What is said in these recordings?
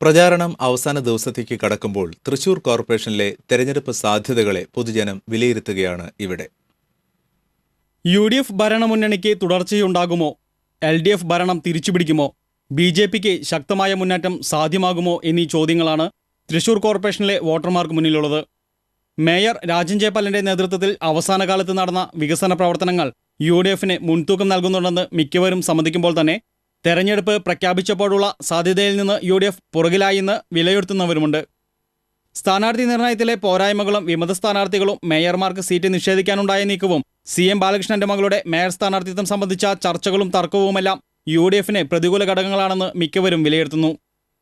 പ്രചാരണം അവസാന ദിവസത്തേക്ക് കടക്കുമ്പോൾ തൃശൂർ കോർപ്പറേഷനിലെ തെരഞ്ഞെടുപ്പ് സാധ്യതകളെ പൊതുജനം വിലയിരുത്തുകയാണ് ഇവിടെ. യു ഡി എഫ് ഭരണമുന്നണിക്ക് തുടർച്ചയുണ്ടാകുമോ? എൽ ഡി എഫ് ഭരണം തിരിച്ചുപിടിക്കുമോ? ബി ജെ പിക്ക് ശക്തമായ മുന്നേറ്റം സാധ്യമാകുമോ എന്നീ ചോദ്യങ്ങളാണ് തൃശൂർ കോർപ്പറേഷനിലെ വോട്ടർമാർക്ക് മുന്നിലുള്ളത്. മേയർ രാജൻ ജയപാലിന്റെ നേതൃത്വത്തിൽ അവസാന കാലത്ത് നടന്ന വികസന പ്രവർത്തനങ്ങൾ യു ഡി എഫിന് മുൻതൂക്കം നൽകുന്നുണ്ടെന്ന് മിക്കവരും സമ്മതിക്കുമ്പോൾ തന്നെ തെരഞ്ഞെടുപ്പ് പ്രഖ്യാപിച്ചപ്പോഴുള്ള സാധ്യതയിൽ നിന്ന് യു ഡി എഫ് പുറകിലായെന്ന് വിലയിരുത്തുന്നവരുമുണ്ട്. സ്ഥാനാർത്ഥി നിർണയത്തിലെ പോരായ്മകളും വിമത സ്ഥാനാർത്ഥികളും മേയർമാർക്ക് സീറ്റ് നിഷേധിക്കാനുണ്ടായ നീക്കവും സി എം ബാലകൃഷ്ണന്റെ മകളുടെ മേയർ സ്ഥാനാർത്ഥിത്വം സംബന്ധിച്ച ചർച്ചകളും തർക്കവുമെല്ലാം യു ഡി എഫിന് പ്രതികൂല ഘടകങ്ങളാണെന്ന് മിക്കവരും വിലയിരുത്തുന്നു.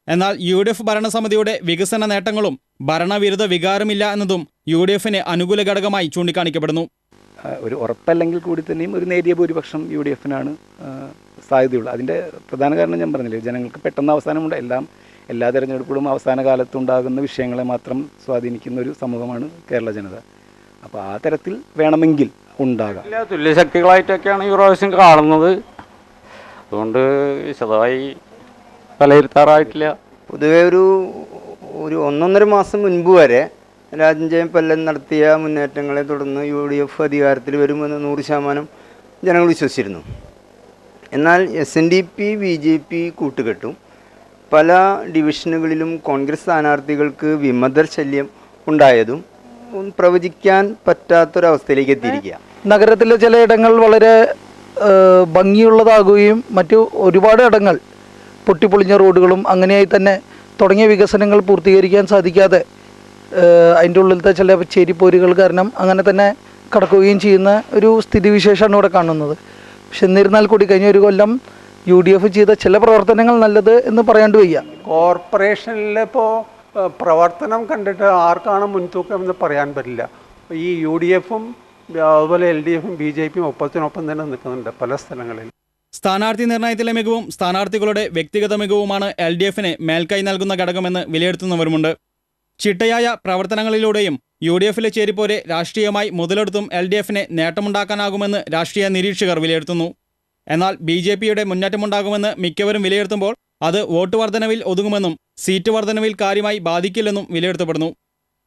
എന്നാൽ യു ഡി എഫ് ഭരണസമിതിയുടെ വികസന നേട്ടങ്ങളും ഭരണവിരുദ്ധ വികാരമില്ല എന്നതും യു ഡി എഫിന് അനുകൂല ഘടകമായി ചൂണ്ടിക്കാണിക്കപ്പെടുന്നു. ഒരു ഉറപ്പല്ലെങ്കിൽ കൂടി തന്നെയും ഒരു നേരിയ ഭൂരിപക്ഷം യു ഡി എഫിനാണ് സാധ്യതയുള്ളത്. അതിന്റെ പ്രധാന കാരണം ഞാൻ പറഞ്ഞില്ലേ ജനങ്ങൾക്ക് പെട്ടെന്ന് അവസാനമുണ്ട്. എല്ലാം എല്ലാ തിരഞ്ഞെടുപ്പുകളും അവസാന കാലത്തുണ്ടാകുന്ന വിഷയങ്ങളെ മാത്രം സ്വാധീനിക്കുന്ന ഒരു സമൂഹമാണ് കേരള ജനത. അപ്പോൾ ആ തരത്തിൽ വേണമെങ്കിൽ ഉണ്ടാകാം. തുല്യശക്തികളായിട്ടൊക്കെയാണ് ഈ പ്രാവശ്യം കാണുന്നത്. അതുകൊണ്ട് വിശദമായി വിലയിരുത്താറായിട്ടില്ല. പൊതുവെ ഒരു ഒരു ഒന്നൊന്നര മാസം മുൻപ് വരെ രാജൻ പല്ലൻ നടത്തിയ മുന്നേറ്റങ്ങളെ തുടർന്ന് യു ഡി എഫ് അധികാരത്തിൽ വരുമെന്ന് നൂറ് ശതമാനം ജനങ്ങൾ വിശ്വസിച്ചിരുന്നു. എന്നാൽ S N D P B J P കൂട്ടുകെട്ടും പല ഡിവിഷനുകളിലും കോൺഗ്രസ് സ്ഥാനാർത്ഥികൾക്ക് വിമതർ ശല്യം ഉണ്ടായതും പ്രവചിക്കാൻ പറ്റാത്തൊരവസ്ഥയിലേക്ക് എത്തിയിരിക്കുക. നഗരത്തിലെ ചിലയിടങ്ങൾ വളരെ ആ, ഭംഗിയുള്ളതാകുകയും മറ്റു ഒരുപാട് ഇടങ്ങൾ പൊട്ടിപ്പൊളിഞ്ഞ റോഡുകളും അങ്ങനെയായി തന്നെ തുടങ്ങിയ വികസനങ്ങൾ പൂർത്തീകരിക്കാൻ സാധിക്കാതെ അതിന്റെ ഉള്ളിലത്തെ ചില ചേരിപ്പോരുകൾ കാരണം അങ്ങനെ തന്നെ കടക്കുകയും ചെയ്യുന്ന ഒരു സ്ഥിതിവിശേഷമാണ് ഇവിടെ കാണുന്നത്. പക്ഷെ എന്നിരുന്നാൽ കൂടി കഴിഞ്ഞ ഒരു കൊല്ലം യു ഡി എഫ് ചെയ്ത ചില പ്രവർത്തനങ്ങൾ നല്ലത് എന്ന് പറയാണ്ട് വയ്യ. കോർപ്പറേഷനിലിപ്പോൾ പ്രവർത്തനം കണ്ടിട്ട് ആർക്കാണ് മുൻതൂക്കം എന്ന് പറയാൻ പറ്റില്ല. ഈ യു ഡി എഫും അതുപോലെ എൽ ഡി എഫും ബി ജെ പിയും ഒപ്പത്തിനൊപ്പം തന്നെ നിൽക്കുന്നുണ്ട് പല സ്ഥലങ്ങളിൽ. സ്ഥാനാർത്ഥി നിർണയത്തിലെ മികവും സ്ഥാനാർത്ഥികളുടെ വ്യക്തിഗത മികവുമാണ് എൽ ഡി എഫിന് മേൽക്കൈ നൽകുന്ന ഘടകമെന്ന് വിലയിരുത്തുന്നവരുമുണ്ട്. ചിട്ടയായ പ്രവർത്തനങ്ങളിലൂടെയും യു ഡി എഫിലെ ചേരിപ്പോരെ രാഷ്ട്രീയമായി മുതലെടുത്തും എൽ ഡി എഫിന് നേട്ടമുണ്ടാക്കാനാകുമെന്ന് രാഷ്ട്രീയ നിരീക്ഷകർ വിലയിരുത്തുന്നു. എന്നാൽ ബി ജെ പിയുടെ മുന്നേറ്റമുണ്ടാകുമെന്ന് മിക്കവരും വിലയിരുത്തുമ്പോൾ അത് വോട്ട് വർധനവിൽ ഒതുങ്ങുമെന്നും സീറ്റ് വർധനവിൽ കാര്യമായി ബാധിക്കില്ലെന്നും വിലയിരുത്തപ്പെടുന്നു.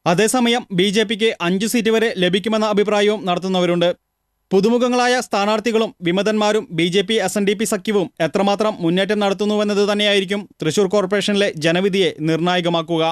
അതേസമയം ബി ജെ പിക്ക് അഞ്ച് സീറ്റ് വരെ ലഭിക്കുമെന്ന അഭിപ്രായവും നടത്തുന്നവരുണ്ട്. പുതുമുഖങ്ങളായ സ്ഥാനാർത്ഥികളും വിമതന്മാരും B J P S N D P സഖ്യവും എത്രമാത്രം മുന്നേറ്റം നടത്തുന്നുവെന്നത് തന്നെയായിരിക്കും തൃശൂർ കോർപ്പറേഷനിലെ ജനവിധിയെ നിർണായകമാക്കുക.